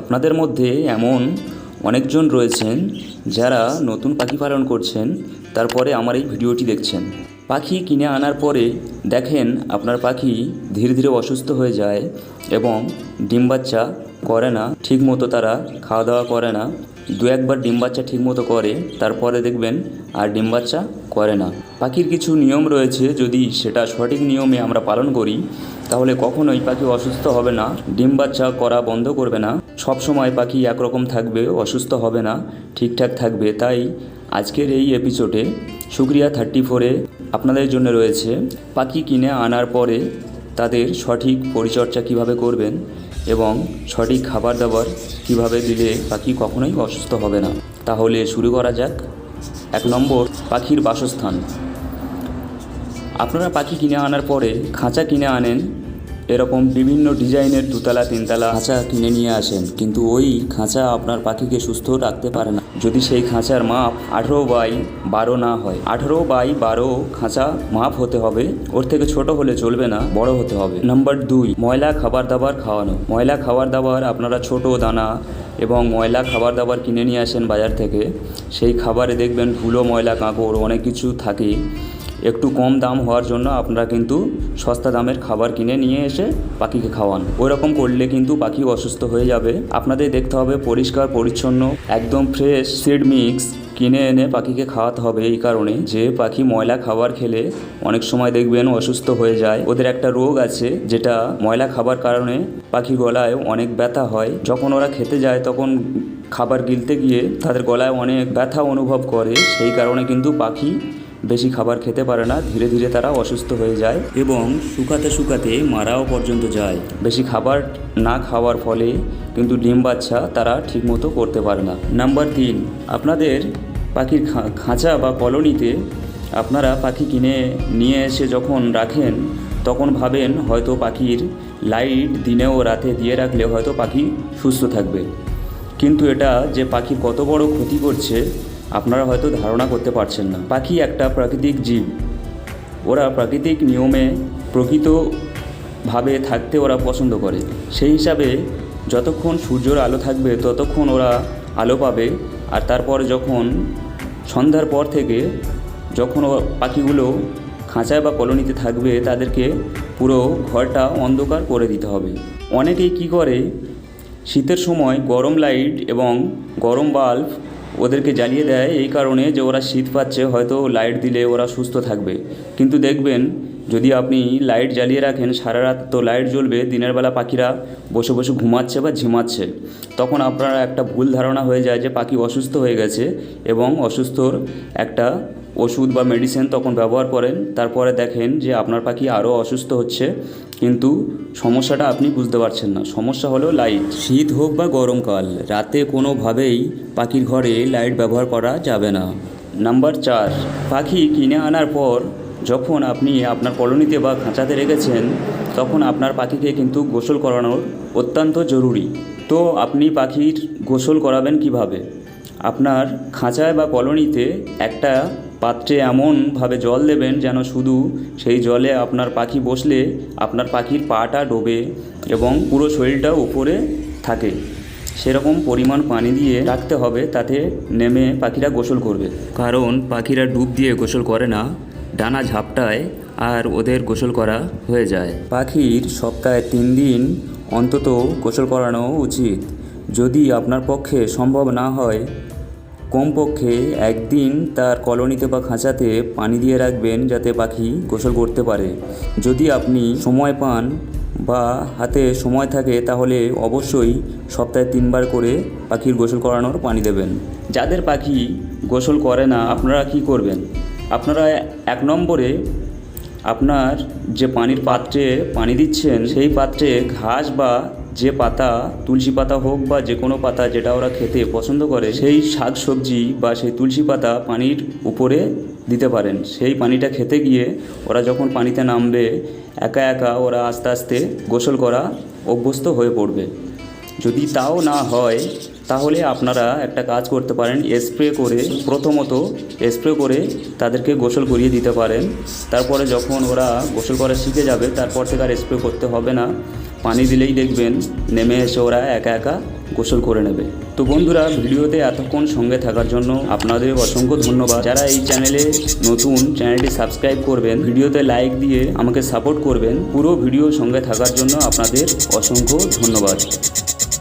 আপনাদের মধ্যে এমন অনেকজন রয়েছেন যারা নতুন পাখি পালন করছেন, তারপরে আমার এই ভিডিওটি দেখছেন। পাখি কিনে আনার পরে দেখেন আপনার পাখি ধীরে ধীরে অসুস্থ হয়ে যায় এবং ডিম বাচ্চা করে না ঠিক মতো তারা খাওয়া দাওয়া করে না। দু একবার ডিম বাচ্চা ঠিক মতো করে, তারপরে দেখবেন আর ডিম বাচ্চা করে না। পাখির কিছু নিয়ম রয়েছে, যদি সেটা সঠিক নিয়মে আমরা পালন করি তাহলে কখনোই পাখি অসুস্থ হবে না, ডিম বাচ্চা করা বন্ধ করবে না সব সময় পাখি একরকম থাকবে, অসুস্থ হবে না, ঠিকঠাক থাকবে। তাই আজকের এই এপিসোডে শুক্রিয়া থার্টি ফোরে আপনাদের জন্য রয়েছে, পাখি কিনে আনার পরে তাদের সঠিক পরিচর্যা কীভাবে করবেন এবং সঠিক খাবার দাবার কীভাবে দিলে পাখি কখনোই অসুস্থ হবে না। তাহলে শুরু করা যাক। এক নম্বর, পাখির বাসস্থান। আপনারা পাখি কিনে আনার পরে খাঁচা কিনে আনেন এরকম বিভিন্ন ডিজাইনের দুতলা, তিনতলা খাঁচা কিনে নিয়ে আসেন, কিন্তু ওই খাঁচা আপনার পাখিকে সুস্থ রাখতে পারে না। যদি সেই খাঁচার মাপ আঠেরো বাই বারো না হয়, আঠেরো বাই বারো খাঁচা মাপ হতে হবে। ওর থেকে ছোট হলে চলবে না, বড় হতে হবে। নাম্বার দুই, ময়লা খাবার দাবার খাওয়ানো। ময়লা খাবার দাবার আপনারা ছোট দানা এবং ময়লা খাবার দাবার কিনে নিয়ে আসেন বাজার থেকে। সেই খাবারে দেখবেন ধুলো, ময়লা, কাঁকড় অনেক কিছু থাকে। একটু কম দাম হওয়ার জন্য আপনারা কিন্তু সস্তা দামের খাবার কিনে নিয়ে এসে পাখিকে খাওয়ান। ওই রকম করলে কিন্তু পাখি অসুস্থ হয়ে যাবে। আপনাদের দেখতে হবে পরিষ্কার, পরিচ্ছন্ন, একদম ফ্রেশ সিড মিক্স কিনে এনে পাখিকে খাওয়াতে হবে এই কারণে। যে পাখি ময়লা খাবার খেলে অনেক সময় দেখবেন অসুস্থ হয়ে যায়। ওদের একটা রোগ আছে যেটা ময়লা খাবার কারণে পাখি গলায় অনেক ব্যথা হয়। যখন ওরা খেতে যায় তখন খাবার গিলতে গিয়ে তাদের গলায় অনেক ব্যথা অনুভব করে। সেই কারণে কিন্তু পাখি বেশি খাবার খেতে পারে না, ধীরে ধীরে তারা অসুস্থ হয়ে যায় এবং শুকাতে শুকাতে মারাও পর্যন্ত যায়। বেশি খাবার না খাওয়ার ফলে কিন্তু ডিম বাচ্চা তারা ঠিকমতো করতে পারে না। নাম্বার তিন, আপনাদের পাখির খাঁচা বা কলোনিতে আপনারা পাখি কিনে নিয়ে এসে যখন রাখেন, তখন ভাবেন হয়তো পাখির লাইট দিনে ও রাতে দিয়ে রাখলে হয়তো পাখি সুস্থ থাকবে। কিন্তু এটা যে পাখির কত বড় ক্ষতি করছে আপনারা হয়তো ধারণা করতে পারছেন না। পাখি একটা প্রাকৃতিক জীব। ওরা প্রাকৃতিক নিয়মে প্রকৃতভাবে থাকতে ওরা পছন্দ করে। সেই হিসাবে যতক্ষণ সূর্যর আলো থাকবে, ততক্ষণ ওরা আলো পাবে। আর তারপর যখন সন্ধ্যার পর থেকে যখন পাখিগুলো খাঁচায় বা কলোনিতে থাকবে, তাদেরকে পুরো ঘরটা অন্ধকার করে দিতে হবে। অনেকেই কি করে? শীতের সময় গরম লাইট এবং গরম বাল্ব ওদেরকে জ্বালিয়ে দেয় এই কারণে যে ওরা শীত পাচ্ছে, হয়তো লাইট দিলে ওরা সুস্থ থাকবে। কিন্তু দেখবেন, যদি আপনি লাইট জ্বালিয়ে রাখেন, সারা রাত তো লাইট জ্বলবে, দিনের বেলা পাখিরা বসে বসে ঘুমাচ্ছে বা ঝিমাচ্ছে। তখন আপনার একটা ভুল ধারণা হয়ে যায় যে পাখি অসুস্থ হয়ে গেছে এবং অসুস্থর একটা ওষুধ বা মেডিসিন তখন ব্যবহার করেন। তারপরে দেখেন যে আপনার পাখি আরও অসুস্থ হচ্ছে, কিন্তু সমস্যাটা আপনি বুঝতে পারছেন না। সমস্যা হলো লাইট শীত হোক বা গরমকাল রাতে কোনোভাবেই পাখির ঘরে লাইট ব্যবহার করা যাবে না। নাম্বার চার, পাখি কিনে আনার পর যখন আপনি আপনার কলোনিতে বা খাঁচাতে রেখেছেন, তখন আপনার পাখিকে কিন্তু গোসল করানোর অত্যন্ত জরুরি। তো আপনি পাখির গোসল করাবেন কীভাবে? আপনার খাঁচায় বা কলোনিতে একটা পাত্রে এমনভাবে জল দেবেন যেন শুধু সেই জলে আপনার পাখি বসলে আপনার পাখির পাটা ডোবে এবং পুরো শরীরটা উপরে থাকে। সেরকম পরিমাণ পানি দিয়ে রাখতে হবে তাতে নেমে পাখিরা গোসল করবে। কারণ পাখিরা ডুব দিয়ে গোসল করে না, ডানা ঝাপটায় আর ওদের গোসল করা হয়ে যায়। পাখির সপ্তাহে তিন দিন অন্তত গোসল করানো উচিত। যদি আপনার পক্ষে সম্ভব না হয় কমপক্ষে একদিন তার কলোনিতে বা খাঁচাতে পানি দিয়ে রাখবেন যাতে পাখি গোসল করতে পারে। যদি আপনি সময় পান বা হাতে সময় থাকে, তাহলে অবশ্যই সপ্তাহে তিনবার করে পাখির গোসল করানোর পানি দেবেন। যাদের পাখি গোসল করে না, আপনারা কি করবেন? আপনারা এক নম্বরে আপনার যে পানির পাত্রে পানি দিচ্ছেন, সেই পাত্রে ঘাস বা যে পাতা, তুলসী পাতা হোক বা যে কোনো পাতা যেটা ওরা খেতে পছন্দ করে, সেই শাক সবজি বা সেই তুলসী পাতা পানির উপরে দিতে পারেন। সেই পানিটা খেতে গিয়ে ওরা যখন পানিতে নামবে, একা একা ওরা আস্তে আস্তে গোসল করা অভ্যস্ত হয়ে পড়বে। যদি তাও না হয় তাহলে আপনারা একটা কাজ করতে পারেন স্প্রে করে, প্রথমত স্প্রে করে তাদেরকে গোসল করিয়ে দিতে পারেন। তারপরে যখন ওরা গোসল করা শিখে যাবে, তারপর থেকে আর স্প্রে করতে হবে না। পানি দিলেই দেখবেন নেমে এসে ওরা একা একা গোসল করে নেবে। তো বন্ধুরা, ভিডিওতে এতক্ষণ সঙ্গে থাকার জন্য আপনাদের অসংখ্য ধন্যবাদ। যারা এই চ্যানেলে নতুন, চ্যানেলটি সাবস্ক্রাইব করবেন, ভিডিওতে লাইক দিয়ে আমাকে সাপোর্ট করবেন, পুরো ভিডিও সঙ্গে থাকার জন্য আপনাদের অসংখ্য ধন্যবাদ।